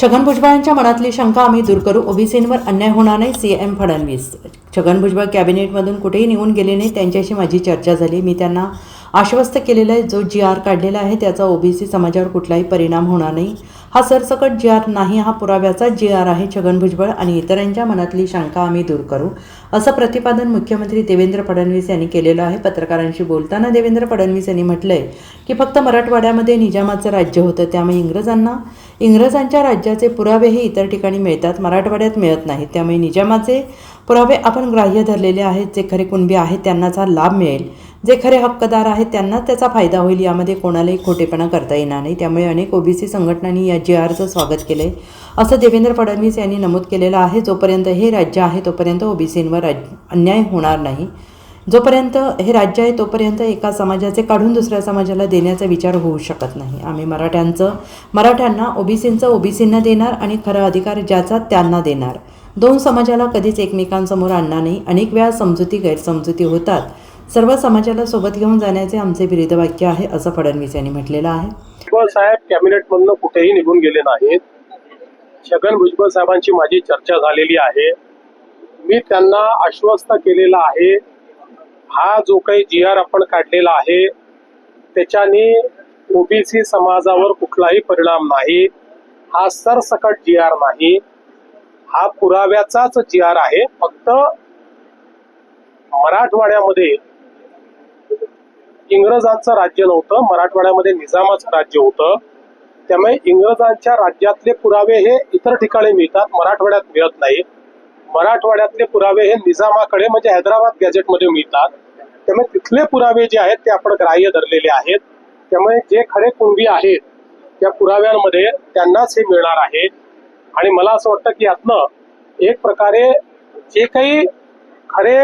छगन भुजबळांच्या मनातली शंका आम्ही दूर करू. ओबीसींवर अन्याय होणार नाही सीएम फडणवीस. छगन भुजबळ कॅबिनेटमधून कुठेही निघून गेले नाही त्यांच्याशी माझी चर्चा झाली. मी त्यांना आश्वस्त केलेलं आहे. जो जी आर काढलेला आहे त्याचा ओबीसी समाजावर कुठलाही परिणाम होणार नाही. हा सरसकट जी आर नाही हा पुराव्याचा जी आर आहे छगन भुजबळ आणि इतरांच्या मनातली शंका आम्ही दूर करू. असं प्रतिपादन मुख्यमंत्री देवेंद्र फडणवीस यांनी केलेलं आहे. पत्रकारांशी बोलताना देवेंद्र फडणवीस यांनी म्हटलंय की फक्त मराठवाड्यामध्ये निजामाचं राज्य होतं त्यामुळे इंग्रजांना इंग्रजांच्या राज्याचे पुरावेही इतर ठिकाणी मिळतात मराठवाड्यात मिळत नाहीत. त्यामुळे निजामाचे पुरावे आपण ग्राह्य धरलेले आहेत जे खरे कुणबी आहेत त्यांनाच हा लाभ मिळेल. जे खरे हक्कदार आहेत त्यांनाच त्याचा फायदा होईल यामध्ये कोणालाही खोटेपणा करता येणार नाही. त्यामुळे अनेक ओबीसी संघटनांनी या जी आरचं स्वागत केलं आहे असं देवेंद्र फडणवीस यांनी नमूद केलेलं आहे जोपर्यंत हे राज्य आहे तोपर्यंत ओबीसींवर अन्याय होणार नाही. जोपर्यंत हे राज्य आहे तोपर्यंत एका समाजाचे काढून दुसऱ्या समाजाला देण्याचा विचार होऊ शकत नाही. आम्ही मराठ्यांचं मराठ्यांना ओबीसींचं ओबीसींना देणार आणि खरा अधिकार ज्याचा त्यांना देणार. दोन समाजाला कधीच एकमेकांसमोर आणणार नाही. अनेक वेळा समजुती गैरसमजुती होतात. सर्व समाजाला सोबत घेऊन जाण्याचे आमचे विरुद्ध वाक्य आहे असं फडणवीस यांनी म्हटलेलं आहे. साहेब कॅबिनेट मधनं कुठेही निघून गेले नाहीत. छगन भुजबळ साहेबांची माझी चर्चा झालेली आहे. मी त्यांना आश्वस्त केलेलं आहे हा जो काही जी आर आपण काढलेला आहे त्याच्याने ओबीसी समाजावर कुठलाही परिणाम नाही. हा सरसकट जी आर नाही. हा पुराव्याचाच जी आर आहे. फक्त मराठवाड्यामध्ये इंग्रजांचं राज्य नव्हतं मराठवाड्यामध्ये निजामाचं राज्य होतं. त्यामुळे इंग्रजांच्या राज्यातले पुरावे हे इतर ठिकाणी मिळतात मराठवाड्यात मिळत नाही मराठवाड्यातले पुरावे हे निजामाकडे म्हणजे हैदराबाद गॅजेटमध्ये मिळतात. त्यामुळे तिथले पुरावे जे आहेत ते आपण ग्राह्य धरलेले आहेत. त्यामुळे जे खरे कुणबी आहेत त्या पुराव्यांमध्ये त्यांनाच हे मिळणार आहे. आणि मला असं वाटतं की यातनं एक प्रकारे जे काही खरे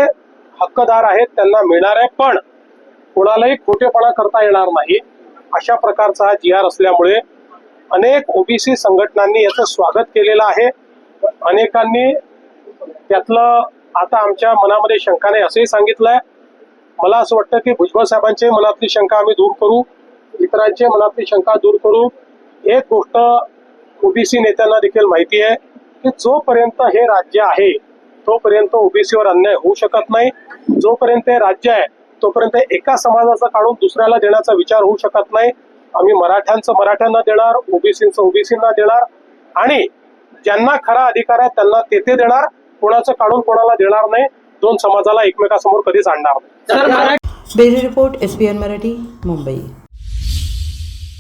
हक्कदार आहेत त्यांना मिळणार आहे पण कोणालाही खोटेपणा करता येणार नाही. अशा प्रकारचा हा जी आर असल्यामुळे अनेक ओबीसी संघटनांनी याचं स्वागत केलेलं आहे. अनेकांनी त्यातलं आता आमच्या मनामध्ये शंका नाही असंही सांगितलंय. मला असं वाटतं की भुजबळ साहेबांचे मनातली शंका आम्ही दूर करू इतरांचे मनातली शंका दूर करू. एक गोष्ट ओबीसी नेत्यांना देखील माहिती आहे की जोपर्यंत हे राज्य आहे तोपर्यंत ओबीसीवर अन्याय होऊ शकत नाही. जोपर्यंत हे राज्य आहे तोपर्यंत एका समाजाचा काढून दुसऱ्याला देण्याचा विचार होऊ शकत नाही. आम्ही मराठ्यांचं मराठ्यांना देणार ओबीसीचं ओबीसींना देणार. आणि ज्यांना खरा अधिकार आहे त्यांना तेथे देणार. कोणाचं काढून कोणाला देणार नाही दोन समाजाला एकमेकासमोर कधीच आणणार नाही. Bureau report S N Marathi Mumbai.